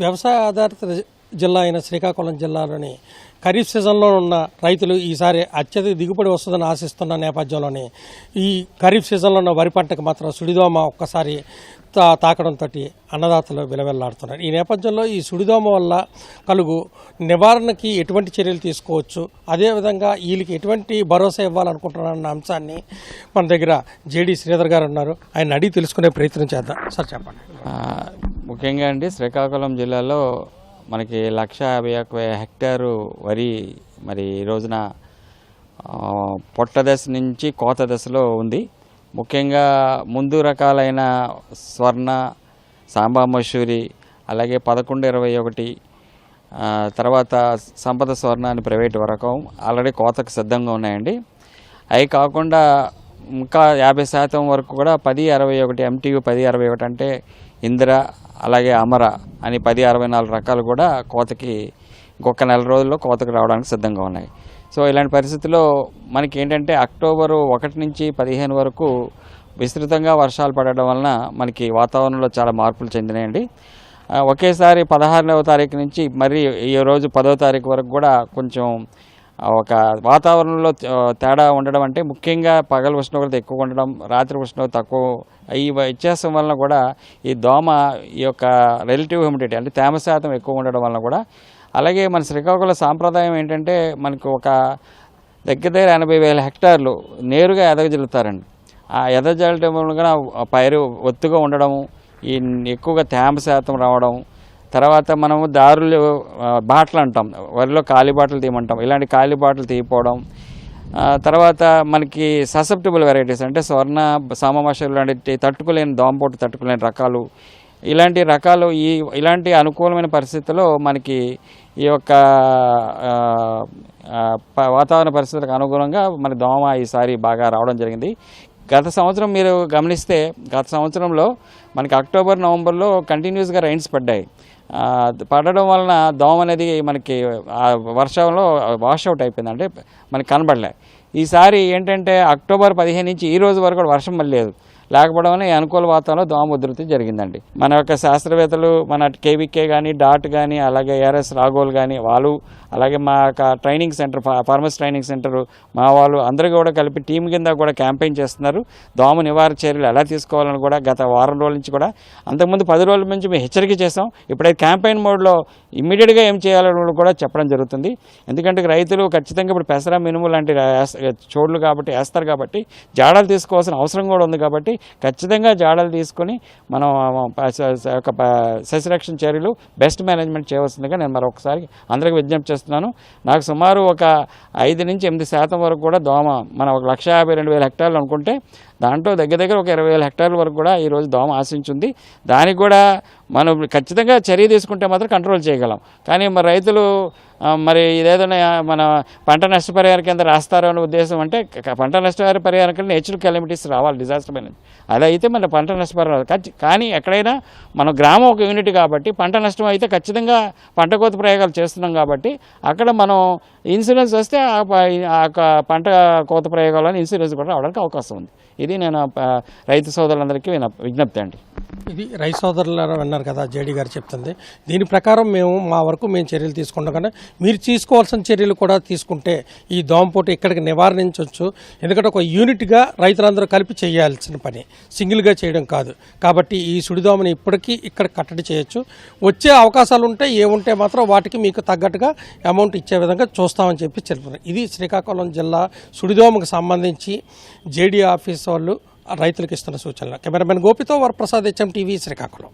వ్యవసాయ ఆధారిత జిల్లా అయిన శ్రీకాకుళం జిల్లాలోని ఖరీఫ్ సీజన్లో ఉన్న రైతులు ఈసారి అత్యధిక దిగుబడి వస్తుందని ఆశిస్తున్న నేపథ్యంలోని ఈ ఖరీఫ్ సీజన్లో ఉన్న వరి పంటకు మాత్రం సుడిదోమ ఒక్కసారి తా తాకడంతో అన్నదాతలు విలవెల్లాడుతున్నారు. ఈ నేపథ్యంలో ఈ సుడిదోమ వల్ల కలుగు నివారణకి ఎటువంటి చర్యలు తీసుకోవచ్చు? అదేవిధంగా వీళ్ళకి ఎటువంటి భరోసా ఇవ్వాలనుకుంటున్నారన్న అంశాన్ని మన దగ్గర జేడి శ్రీధర్ గారు ఉన్నారు. ఆయన అడిగి తెలుసుకునే ప్రయత్నం చేద్దాం. సార్ చెప్పండి. ముఖ్యంగా అండి శ్రీకాకుళం జిల్లాలో మనకి లక్ష యాభై ఒక హెక్టారు వరి మరి ఈ రోజున పొట్ట దశ నుంచి కోత దశలో ఉంది. ముఖ్యంగా ముందు రకాలైన స్వర్ణ సాంబా మసూరి అలాగే పదకొండు ఇరవై ఒకటి తర్వాత సంపద స్వర్ణ అని ప్రైవేట్ వరకం ఆల్రెడీ కోతకు సిద్ధంగా ఉన్నాయండి. అవి కాకుండా ఇంకా యాభై శాతం వరకు కూడా పది అరవై ఒకటి ఎంటీయు పది అరవై ఒకటి అంటే ఇందిర అలాగే అమర అని పది అరవై నాలుగు రకాలు కూడా కోతకి ఇంకొక నెల రోజుల్లో కోతకు రావడానికి సిద్ధంగా ఉన్నాయి. సో ఇలాంటి పరిస్థితుల్లో మనకి ఏంటంటే అక్టోబరు ఒకటి నుంచి పదిహేను వరకు విస్తృతంగా వర్షాలు పడడం వలన మనకి వాతావరణంలో చాలా మార్పులు చెందినాయండి. ఒకేసారి పదహారవ తారీఖు నుంచి మరి ఈ రోజు పదో తారీఖు వరకు కూడా కొంచెం ఒక వాతావరణంలో తేడా ఉండడం అంటే ముఖ్యంగా పగల ఉష్ణోగ్రత ఎక్కువ ఉండడం రాత్రి ఉష్ణోగ్రత తక్కువ ఈ వ్యత్యాసం వలన కూడా ఈ దోమ ఈ యొక్క రిలేటివ్ హ్యూమిడిటీ అంటే తేమ శాతం ఎక్కువ ఉండడం వలన కూడా. అలాగే మన శ్రీకాకుళం సాంప్రదాయం ఏంటంటే మనకు ఒక దగ్గర దగ్గర ఎనభై వేల హెక్టార్లు నేరుగా ఎదగజల్లుతారండి. ఆ ఎదగజల్లటం వలన కూడా పైరు ఒత్తుగా ఉండడము ఈ ఎక్కువగా తేమ శాతం రావడం తర్వాత మనము దారులు బాటలు అంటాం. వరిలో ఖాళీ బాటలు తీయమంటాం. ఇలాంటి ఖాళీ బాటలు తీయపోవడం. తర్వాత మనకి ససెప్టబుల్ వెరైటీస్ అంటే స్వర్ణ సామమాషలు లాంటి తట్టుకోలేని దోమపోటు తట్టుకోలేని రకాలు. ఇలాంటి రకాలు ఈ ఇలాంటి అనుకూలమైన పరిస్థితుల్లో మనకి ఈ యొక్క వాతావరణ పరిస్థితులకు అనుగుణంగా మన దోమ ఈసారి బాగా రావడం జరిగింది. గత సంవత్సరం మీరు గమనిస్తే గత సంవత్సరంలో మనకి అక్టోబర్ నవంబర్లో కంటిన్యూస్గా రైన్స్ పడ్డాయి. పడడం వలన దోమ అనేది మనకి ఆ వర్షంలో వాష్అవుట్ అయిపోయింది అంటే మనకి కనబడలే. ఈసారి ఏంటంటే అక్టోబర్ పదిహేను నుంచి ఈ రోజు వరకు కూడా వర్షం మళ్ళీ లేదు లేకపోవడం వల్ల ఈ అనుకూల వాతావరణంలో దోమ ఉధృతి జరిగిందండి. మన యొక్క శాస్త్రవేత్తలు మన కేవీకే కానీ డాట్ కానీ అలాగే ఏఆర్ఎస్ రాఘోల్ కానీ వాళ్ళు అలాగే మా యొక్క training centre farmers training centre మా వాళ్ళు అందరూ కూడా కలిపి టీం కింద కూడా క్యాంపెయిన్ చేస్తున్నారు. దోమ నివారణ చర్యలు ఎలా తీసుకోవాలని కూడా గత వారం రోజుల నుంచి కూడా అంతకుముందు పది రోజుల నుంచి మేము హెచ్చరిక చేసాం ఇప్పుడైతే క్యాంపెయిన్ మోడ్లో ఇమ్మీడియట్గా ఏం చేయాలని కూడా చెప్పడం జరుగుతుంది. ఎందుకంటే రైతులు ఖచ్చితంగా ఇప్పుడు పెసర మినుము లాంటి చోట్లు కాబట్టి వేస్తారు కాబట్టి జాడలు తీసుకోవాల్సిన అవసరం కూడా ఉంది కాబట్టి ఖచ్చితంగా జాడలు తీసుకొని మనం ఒక శశిరక్షణ చర్యలు బెస్ట్ మేనేజ్మెంట్ చేయవలసిందిగా నేను మరొకసారి అందరికీ విజ్ఞప్తి చేస్తున్నాను. నాకు సుమారు ఒక ఐదు నుంచి ఎనిమిది శాతం వరకు కూడా దోమ మనం ఒక లక్ష యాభై రెండు వేల హెక్టార్లు అనుకుంటే దాంట్లో దగ్గర దగ్గర ఒక ఇరవై వేల హెక్టార్ల వరకు కూడా ఈరోజు దోమ ఆశించింది. దానికి కూడా మనం ఖచ్చితంగా చర్య తీసుకుంటే మాత్రం కంట్రోల్ చేయగలం. కానీ మరి రైతులు మరి ఇదేదైనా మన పంట నష్టపరిహారం కింద రాస్తారో అనే ఉద్దేశం అంటే పంట నష్టపరిహార పరిహారం కింద నేచురల్ కెలమిటీస్ రావాలి డిజాస్టర్ మేనేజ్ అలా అయితే మన పంట నష్టపరిహారం కానీ ఎక్కడైనా మన గ్రామం ఒక యూనిట్ కాబట్టి పంట నష్టం అయితే ఖచ్చితంగా పంట కోత ప్రయోగాలు చేస్తున్నాం కాబట్టి అక్కడ మనం ఇన్సూరెన్స్ వస్తే ఆ ఆ యొక్క పంట కోత ప్రయోగాలను ఇన్సూరెన్స్ కూడా రావడానికి అవకాశం ఉంది. ఇది నేను రైతు సోదరులందరికీ విజ్ఞప్తి అండి. ఇది రైతు సోదరులు విన్నారు కదా జేడీ గారు చెప్తుంది. దీని ప్రకారం మేము మా వరకు మేము చర్యలు తీసుకుంటాం. కానీ మీరు తీసుకోవాల్సిన చర్యలు కూడా తీసుకుంటే ఈ దోమపోటు ఇక్కడికి నివారించవచ్చు ఎందుకంటే ఒక యూనిట్గా రైతులందరూ కలిపి చేయాల్సిన పని. సింగిల్గా చేయడం కాదు. కాబట్టి ఈ సుడిదోమని ఇప్పటికీ ఇక్కడ కట్టడి చేయొచ్చు. వచ్చే అవకాశాలు ఉంటే ఏముంటే మాత్రం వాటికి మీకు తగ్గట్టుగా అమౌంట్ ఇచ్చే విధంగా చూస్తామని చెప్పి చెప్తున్నారు. ఇది శ్రీకాకుళం జిల్లా సుడిదోమకు సంబంధించి జేడీ ఆఫీస్ వాళ్ళు రైతులకు ఇస్తున్న సూచనలు. కెమెరామెన్ గోపితో వరప్రసాద్ హెచ్ఎం టీవీ శ్రీకాకుళం.